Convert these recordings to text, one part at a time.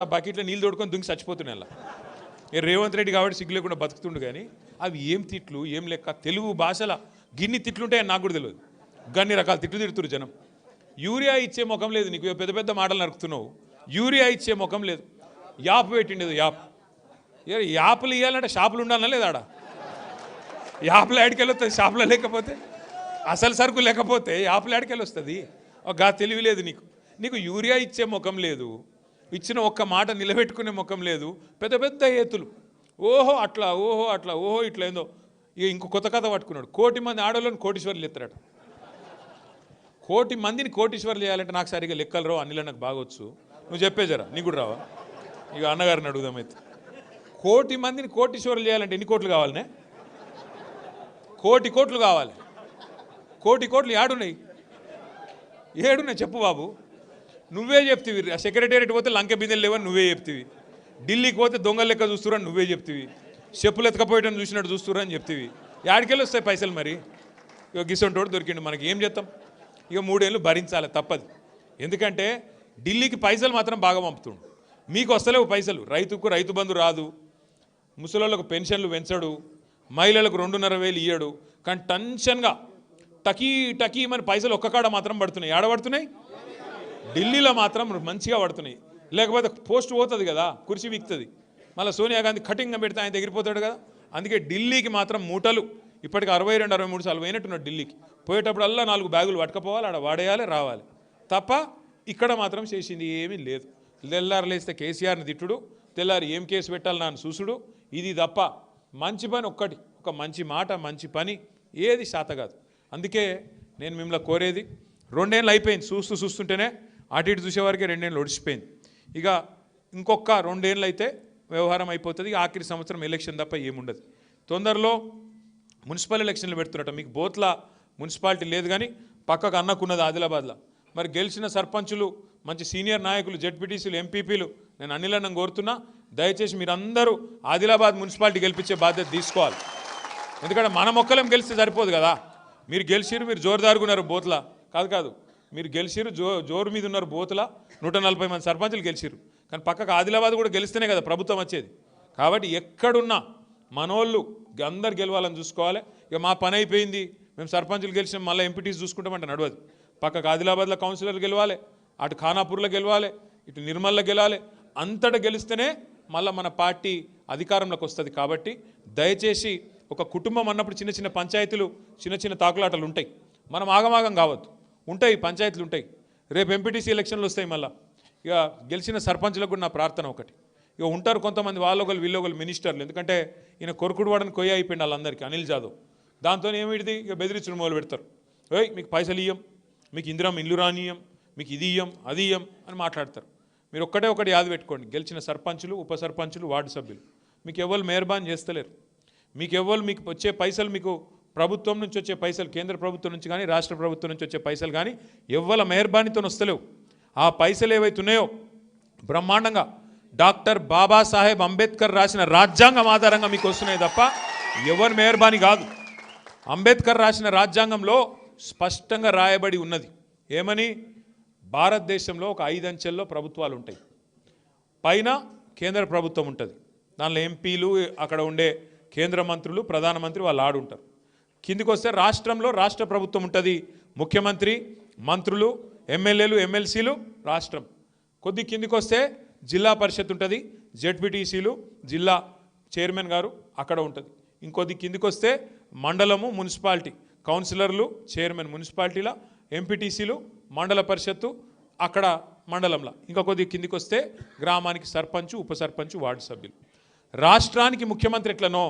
ఆ బకెట్లో నీళ్ళు తోడుకొని దుంగి చచ్చిపోతున్నాయి అలా. రేవంత్ రెడ్డి కాబట్టి సిగ్గు లేకుండా బతుకుతుండు కానీ అవి ఏం తిట్లు ఏం లెక్క? తెలుగు భాషల గిన్ని తిట్లుంటాయని నాకు కూడా తెలియదు గన్ని రకాల తిట్లు తిడుతురు జనం. యూరియా ఇచ్చే ముఖం లేదు నీకు. పెద్ద పెద్ద మాటలు నరుకుతున్నావు. యూరియా ఇచ్చే ముఖం లేదు. App పెట్టిండేది app. ఏ యాప్లు ఇవ్వాలంటే షాపులు ఉండాలన్నా లేదా ఆడ? యాప్లు ఆడికెళ్ళి వెళ్ళొస్తుంది షాపులో లేకపోతే? అసలు సరుకు లేకపోతే యాప్లు ఆడికెళ్ళి వెళ్ళొస్తుంది గా తెలివి లేదు నీకు. నీకు యూరియా ఇచ్చే ముఖం లేదు. ఇచ్చిన ఒక్క మాట నిలబెట్టుకునే ముఖం లేదు. పెద్ద పెద్ద ఏతులు ఓహో అట్లా ఓహో అట్లా ఓహో ఇట్లా ఏందో. ఇక ఇంకో కొత్త కథ పట్టుకున్నాడు. కోటి మంది ఆడవాళ్ళని కోటీశ్వర్లు ఎత్తాడు కోటి మందిని కోటీశ్వర్లు చేయాలంటే నాకు సరిగా లెక్కలు రావు. అన్నిలో నాకు బాగొచ్చు నువ్వు చెప్పేజరా నీకు కూడా రావా? ఇక అన్నగారిని అడుగుదామైతే కోటి మందిని కోటీశ్వర్లు చేయాలంటే ఎన్ని కోట్లు కావాలనే? కోటి కోట్లు కావాలి. కోటి కోట్లు ఏడున్నాయి ఏడున్నాయి చెప్పు బాబు. నువ్వే చెప్తివి. సెక్రటేరియట్ పోతే లంకె బిందెలు లేవని నువ్వే చెప్తివి. ఢిల్లీకి పోతే దొంగల లెక్క చూస్తురని నువ్వే చెప్తివి. చెప్పులు ఎత్తకపోయటం చూసినట్టు చూస్తురని చెప్తివి. యాడికెళ్ళి వస్తాయి పైసలు మరి? ఇక గిసొంటోడు దొరికిండు. మనకి ఏం చేస్తాం? ఇక మూడేళ్ళు భరించాలి తప్పదు. ఎందుకంటే ఢిల్లీకి పైసలు మాత్రం బాగా పంపుతుండు. మీకు వస్తలేవు పైసలు. రైతుకు రైతు బంధు రాదు. ముసలోళ్ళకు పెన్షన్లు పెంచడు. మహిళలకు రెండున్నర వేలు ఇయ్యడు. కానీ టెన్షన్గా టకీ టకీ మన పైసలు ఒక్క కాడ మాత్రం పడుతున్నాయి. ఏడ పడుతున్నాయి? ఢిల్లీలో మాత్రం మంచిగా పడుతున్నాయి. లేకపోతే పోస్ట్ పోతుంది కదా కుర్చీ విక్తుంది. మళ్ళీ సోనియా గాంధీ కటింగ్గా పెడితే ఆయన ఎగిరిపోతాడు కదా. అందుకే ఢిల్లీకి మాత్రం మూటలు. ఇప్పటికి అరవై రెండు అరవై మూడు సార్లు పోయినట్టున్నాడు ఢిల్లీకి. పోయేటప్పుడల్లా నాలుగు బ్యాగులు పట్టుకపోవాలి ఆడ వాడేయాలి రావాలి. తప్ప ఇక్కడ మాత్రం చేసింది ఏమీ లేదు. తెల్లారు లేస్తే కేసీఆర్ని తిట్టుడు తెల్లారి ఏం కేసు పెట్టాలి నాన్న చూసుడు. ఇది తప్ప మంచి పని ఒక్కటి ఒక మంచి మాట మంచి పని ఏది శాత కాదు. అందుకే నేను మిమ్మల్ని కోరేది రెండేళ్ళు అయిపోయింది చూస్తూ చూస్తుంటేనే అటు ఇటు చూసేవారికి రెండేళ్ళు ఒడిచిపోయింది ఇక ఇంకొక రెండేళ్ళు అయితే వ్యవహారం అయిపోతుంది ఆఖరి సంవత్సరం ఎలక్షన్ తప్ప ఏముండదు. తొందరలో మున్సిపల్ ఎలక్షన్లు పెడుతున్నట్ట మీకు బోత్ల మున్సిపాలిటీ లేదు కానీ పక్కకు అన్నకున్నది ఆదిలాబాద్లో. మరి గెలిచిన సర్పంచులు మంచి సీనియర్ నాయకులు జడ్పీటీసీలు ఎంపీపీలు నేను అనిలన్నం కోరుతున్నా దయచేసి మీరందరూ ఆదిలాబాద్ మున్సిపాలిటీ గెలిపించే బాధ్యత తీసుకోవాలి. ఎందుకంటే మన మొక్కలేం గెలిస్తే సరిపోదు కదా. మీరు గెలిచిరు మీరు జోరుదారుగా ఉన్నారు కాదు కాదు. మీరు గెలిచిరు జో జోరు మీద ఉన్నారు బోతుల. నూట నలభై మంది సర్పంచులు గెలిచిరు కానీ పక్కకు ఆదిలాబాద్ కూడా గెలిస్తేనే కదా ప్రభుత్వం వచ్చేది. కాబట్టి ఎక్కడున్నా మనోళ్ళు అందరు గెలవాలని చూసుకోవాలి. ఇక మా పని అయిపోయింది. మేము సర్పంచులు గెలిచినాం మళ్ళీ ఎంపీటీస్ చూసుకుంటామంటే నడవదు. పక్కకు ఆదిలాబాద్లో కౌన్సిలర్ గెలవాలి అటు ఖానాపూర్లో గెలవాలి ఇటు నిర్మల్లో గెలవాలి. అంతటా గెలిస్తేనే మళ్ళీ మన పార్టీ అధికారంలోకి వస్తుంది. కాబట్టి దయచేసి ఒక కుటుంబం అన్నప్పుడు చిన్న చిన్న పంచాయతీలు చిన్న చిన్న తాకులాటలు ఉంటాయి. మనం ఆగమాగం కావద్దు. ఉంటాయి పంచాయతీలు ఉంటాయి. రేపు ఎంపీటీసీ ఎలక్షన్లు వస్తాయి మళ్ళీ. ఇక గెలిచిన సర్పంచులకు కూడా నా ప్రార్థన ఒకటి. ఇక ఉంటారు కొంతమంది వాళ్ళొకరు వీళ్ళొకరు మినిస్టర్లు. ఎందుకంటే ఈయన కొరుకుడు వాడని కొయ్య అయిపోయింది వాళ్ళందరికీ అనిల్ జాదవ్. దాంతో ఏమిటిది ఇక బెదిరించడం మొదలు పెడతారు. ఏయ్ మీకు పైసలు ఇయ్యం మీకు ఇందిరం ఇల్లు రానియం మీకు ఇది ఇయ్యం అది ఇయ్యం అని మాట్లాడతారు. మీరు ఒక్కటే ఒకటి యాద పెట్టుకోండి. గెలిచిన సర్పంచులు ఉప సర్పంచులు వార్డు సభ్యులు. మీకు ఎవరు మెహర్బాన్ చేస్తలేరు. మీకు ఎవరు మీకు వచ్చే పైసలు మీకు ప్రభుత్వం నుంచి వచ్చే పైసలు కేంద్ర ప్రభుత్వం నుంచి కానీ రాష్ట్ర ప్రభుత్వం నుంచి వచ్చే పైసలు కానీ ఎవ్వల మెహర్బానీతో వస్తలేవు. ఆ పైసలు ఏవైతున్నాయో బ్రహ్మాండంగా డాక్టర్ బాబాసాహెబ్ అంబేద్కర్ రాసిన రాజ్యాంగం ఆధారంగా మీకు వస్తున్నాయి తప్ప ఎవరి మెహర్బానీ కాదు. అంబేద్కర్ రాసిన రాజ్యాంగంలో స్పష్టంగా రాయబడి ఉన్నది. ఏమని? భారతదేశంలో ఒక ఐదు అంచెల్లో ప్రభుత్వాలు ఉంటాయి. పైన కేంద్ర ప్రభుత్వం ఉంటుంది. దానిలో ఎంపీలు అక్కడ ఉండే కేంద్ర మంత్రులు ప్రధానమంత్రి వాళ్ళు ఆడుంటారు. కిందికి వస్తే రాష్ట్రంలో రాష్ట్ర ప్రభుత్వం ఉంటుంది. ముఖ్యమంత్రి మంత్రులు ఎమ్మెల్యేలు ఎమ్మెల్సీలు రాష్ట్రం. కొద్ది కిందికి వస్తే జిల్లా పరిషత్ ఉంటుంది. జెడ్పీటీసీలు జిల్లా చైర్మన్ గారు అక్కడ ఉంటుంది. ఇంకొద్ది కిందికి వస్తే మండలము మున్సిపాలిటీ. కౌన్సిలర్లు చైర్మన్ మున్సిపాలిటీల ఎంపీటీసీలు మండల పరిషత్తు అక్కడ మండలంలో. ఇంకా కొద్ది కిందికి వస్తే గ్రామానికి సర్పంచ్ ఉప సర్పంచ్ వార్డు సభ్యులు. రాష్ట్రానికి ముఖ్యమంత్రి ఎట్లనో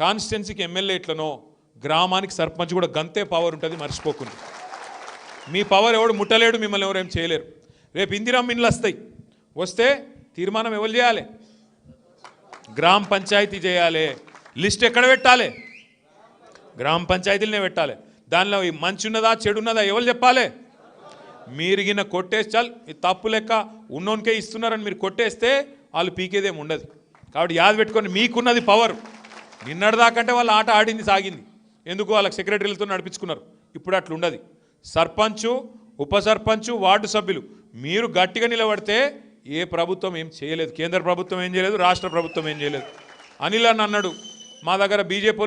కాన్స్టిట్యున్సీకి ఎమ్మెల్యే ఎట్లనో గ్రామానికి సర్పంచ్ కూడా గంతే పవర్ ఉంటుంది మర్చిపోకుండా. మీ పవర్ ఎవడు ముట్టలేడు మిమ్మల్ని ఎవరేం చేయలేరు. రేపు ఇందిరమ్మ ఇండ్లు వస్తాయి. వస్తే తీర్మానం ఎవరు చేయాలి? గ్రామ పంచాయతీ చేయాలి. లిస్ట్ ఎక్కడ పెట్టాలి? గ్రామ పంచాయతీలనే పెట్టాలి. దానిలో ఈ మంచి ఉన్నదా చెడు ఉన్నదా ఎవరు చెప్పాలి? మీరు గిన్న కొట్టేసి చాలు ఈ తప్పు లెక్క ఉన్నోనికే ఇస్తున్నారని మీరు కొట్టేస్తే వాళ్ళు పీకేదేం ఉండదు. కాబట్టి యాద పెట్టుకొని మీకున్నది పవర్ నిన్నటిదాకంటే వాళ్ళు ఆట ఆడింది సాగింది. ఎందుకు వాళ్ళకి సెక్రటరీలతో నడిపించుకున్నారు? ఇప్పుడు అట్లుండదు సర్పంచు ఉప సర్పంచు వార్డు సభ్యులు మీరు గట్టిగా నిలబడితే ఏ ప్రభుత్వం ఏం చేయలేదు. కేంద్ర ప్రభుత్వం ఏం చేయలేదు రాష్ట్ర ప్రభుత్వం ఏం చేయలేదు. అనిల్ అని అన్నాడు మా దగ్గర బీజేపీ